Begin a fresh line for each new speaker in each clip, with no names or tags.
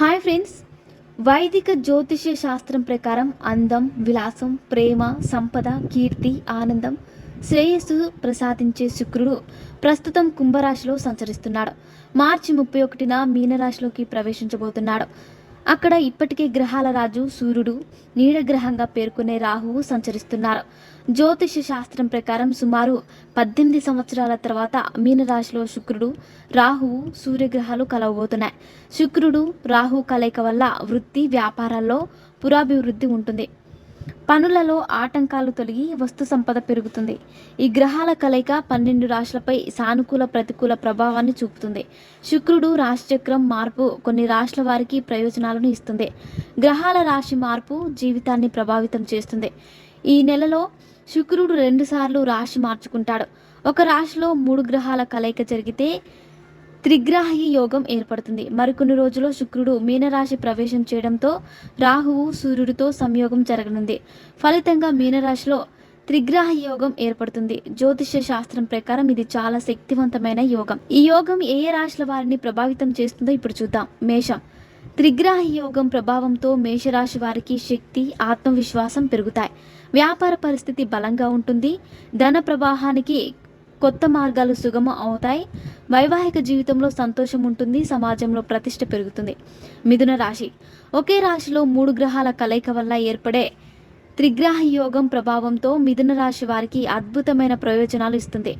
Hi friends. వైదిక జ్యోతిష్య శాస్త్రం ప్రకారం అందం విలాసం ప్రేమ సంపద కీర్తి ఆనందం శ్రేయస్సు ప్రసాదించే శుక్రుడు ప్రస్తుతం కుంభరాశిలో సంచరిస్తున్నాడు. మార్చి ముప్పై ఒకటిన మీనరాశిలోకి ప్రవేశించబోతున్నాడు. అక్కడ ఇప్పటికే గ్రహాల రాజు సూర్యుడు నీడగ్రహంగా పేర్కొనే రాహువు సంచరిస్తున్నారు. జ్యోతిష శాస్త్రం ప్రకారం సుమారు పద్దెనిమిది సంవత్సరాల తర్వాత మీనరాశిలో శుక్రుడు రాహువు సూర్యగ్రహాలు కలవబోతున్నాయి. శుక్రుడు రాహు కలయిక వల్ల వృత్తి వ్యాపారాల్లో పురాభివృద్ధి ఉంటుంది. పనులలో ఆటంకాలు తొలగి వస్తు సంపద పెరుగుతుంది. ఈ గ్రహాల కలయిక పన్నెండు రాశులపై సానుకూల ప్రతికూల ప్రభావాన్ని చూపుతుంది. శుక్రుడు రాశిచక్రం మార్పు కొన్ని రాశుల వారికి ప్రయోజనాలను ఇస్తుంది. గ్రహాల రాశి మార్పు జీవితాన్ని ప్రభావితం చేస్తుంది. ఈ నెలలో శుక్రుడు రెండుసార్లు రాశి మార్చుకుంటాడు. ఒక రాశిలో మూడు గ్రహాల కలయిక జరిగితే త్రిగ్రాహి యోగం ఏర్పడుతుంది. మరికొన్ని రోజుల్లో శుక్రుడు మీనరాశి ప్రవేశం చేయడంతో రాహువు సూర్యుడితో సంయోగం జరగనుంది. ఫలితంగా మీనరాశిలో త్రిగ్రాహి యోగం ఏర్పడుతుంది. జ్యోతిష్య శాస్త్రం ప్రకారం ఇది చాలా శక్తివంతమైన యోగం. ఈ యోగం ఏ ఏ రాశుల వారిని ప్రభావితం చేస్తుందో ఇప్పుడు చూద్దాం. మేషం. త్రిగ్రాహి యోగం ప్రభావంతో మేషరాశి వారికి శక్తి ఆత్మవిశ్వాసం పెరుగుతాయి. వ్యాపార పరిస్థితి బలంగా ఉంటుంది. ధన ప్రవాహానికి కొత్త మార్గాలు సుగమం అవుతాయి. వైవాహిక జీవితంలో సంతోషం ఉంటుంది. సమాజంలో ప్రతిష్ట పెరుగుతుంది. మిథున రాశి. ఒకే రాశిలో మూడు గ్రహాల కలయిక వల్ల ఏర్పడే త్రిగ్రహ యోగం ప్రభావంతో మిథున రాశి వారికి అద్భుతమైన ప్రయోజనాలు ఇస్తుంది.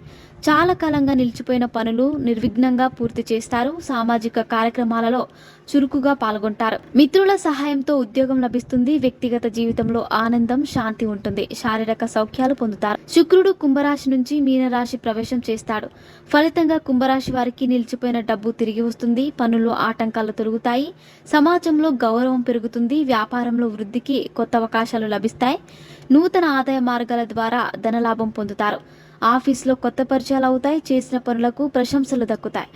చాలా కాలంగా నిలిచిపోయిన పనులు నిర్విఘ్నంగా పూర్తి చేస్తారు. సామాజిక కార్యక్రమాలలో చురుకుగా పాల్గొంటారు. మిత్రుల సహాయంతో ఉద్యోగం లభిస్తుంది వ్యక్తిగత జీవితంలో ఆనందం శాంతి ఉంటుంది శారీరక సౌఖ్యాలు పొందుతారు. శుక్రుడు కుంభరాశి నుంచి మీనరాశి ప్రవేశం చేస్తాడు. ఫలితంగా కుంభరాశి వారికి నిలిచిపోయిన డబ్బు తిరిగి వస్తుంది పనుల్లో ఆటంకాలు తొలుగుతాయి సమాజంలో గౌరవం పెరుగుతుంది వ్యాపారంలో వృద్ధికి కొత్త అవకాశాలు లభిస్తాయి. నూతన ఆదాయ మార్గాల ద్వారా ధనలాభం పొందుతారు. ఆఫీస్లో కొత్త పరిచయాలు అవుతాయి చేసిన పనులకు ప్రశంసలు దక్కుతాయి.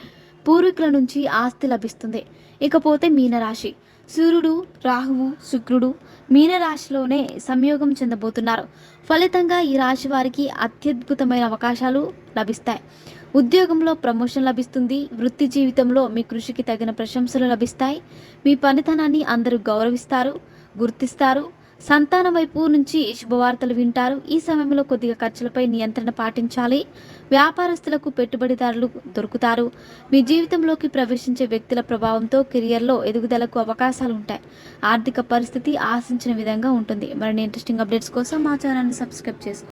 పూర్వీకుల నుంచి ఆస్తి లభిస్తుంది. ఇకపోతే మీనరాశి. సూర్యుడు రాహువు శుక్రుడు మీనరాశిలోనే సంయోగం చెందబోతున్నారు. ఫలితంగా ఈ రాశి వారికి అత్యద్భుతమైన అవకాశాలు లభిస్తాయి. ఉద్యోగంలో ప్రమోషన్ లభిస్తుంది. వృత్తి జీవితంలో మీ కృషికి తగిన ప్రశంసలు లభిస్తాయి. మీ పనితనాన్ని అందరూ గౌరవిస్తారు గుర్తిస్తారు. సంతానం వైపు నుంచి శుభవార్తలు వింటారు. ఈ సమయంలో కొద్దిగా ఖర్చులపై నియంత్రణ పాటించాలి. వ్యాపారస్తులకు పెట్టుబడిదారులు దొరుకుతారు. మీ జీవితంలోకి ప్రవేశించే వ్యక్తుల ప్రభావంతో కెరియర్లో ఎదుగుదలకు అవకాశాలు ఉంటాయి. ఆర్థిక పరిస్థితి ఆశించిన విధంగా ఉంటుంది. మరిన్ని ఇంట్రెస్టింగ్ అప్డేట్స్ కోసం మా ఛానల్ని సబ్స్క్రైబ్ చేసుకోండి.